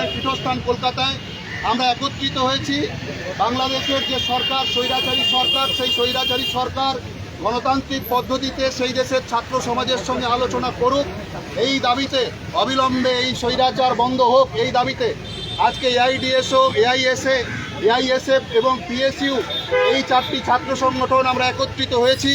আন্দোলনের পীঠস্থান কলকাতায় আমরা একত্রিত হয়েছি। বাংলাদেশের যে সরকার, স্বৈরাচারী সরকার, সেই স্বৈরাচারী সরকার গণতান্ত্রিক পদ্ধতিতে সেই দেশের ছাত্র সমাজের সঙ্গে আলোচনা করুক। এই দাবিতে অবিলম্বে এই স্বৈরাচার বন্ধ হোক। এই দাবিতে আজকে এআইডিএসও এআইএসএ এআইএসএফ এবং পিএসইউ এই চারটি ছাত্র সংগঠন আমরা একত্রিত হয়েছি।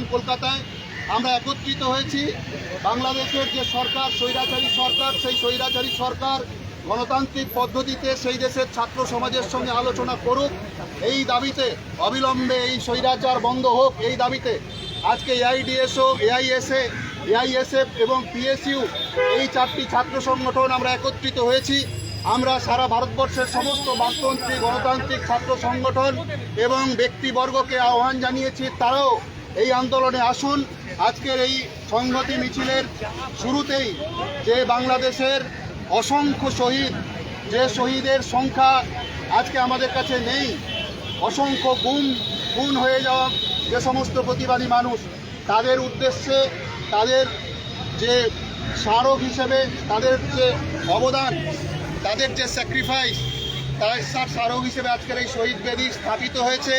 পীঠস্থান কলকাতায়। আমরা একত্রিত হয়েছি। বাংলাদেশের যে সরকার, স্বৈরাচারী সরকার, সেই স্বৈরাচারী সরকার গণতান্ত্রিক পদ্ধতিতে সেই দেশের ছাত্র সমাজের সঙ্গে আলোচনা করুক। এই দাবিতে অবিলম্বে এই স্বৈরাচার বন্ধ হোক। এই দাবিতে আজকে এআইডিএসও এআইএসএ এআইএসএফ এবং পিএসইউ এই চারটি ছাত্র সংগঠন আমরা একত্রিত হয়েছি। আমরা সারা ভারতবর্ষের সমস্ত বামপন্থী গণতান্ত্রিক ছাত্র সংগঠন এবং ব্যক্তিবর্গকে আহ্বান জানিয়েছি, তারাও এই আন্দোলনে আসুন। আজকের এই সংহতি মিছিলের শুরুতেই যে বাংলাদেশের অসংখ্য শহীদ, যে শহীদের সংখ্যা আজকে আমাদের কাছে নেই, অসংখ্য গুম, খুন হয়ে যাওয়া যে সমস্ত প্রতিবাদী মানুষ, তাদের উদ্দেশ্যে তাদের যে স্মারক হিসেবে তাদের যে অবদান, তাদের যে স্যাক্রিফাইস তার স্মারক হিসেবে আজকের এই শহীদ বেদি স্থাপিত হয়েছে।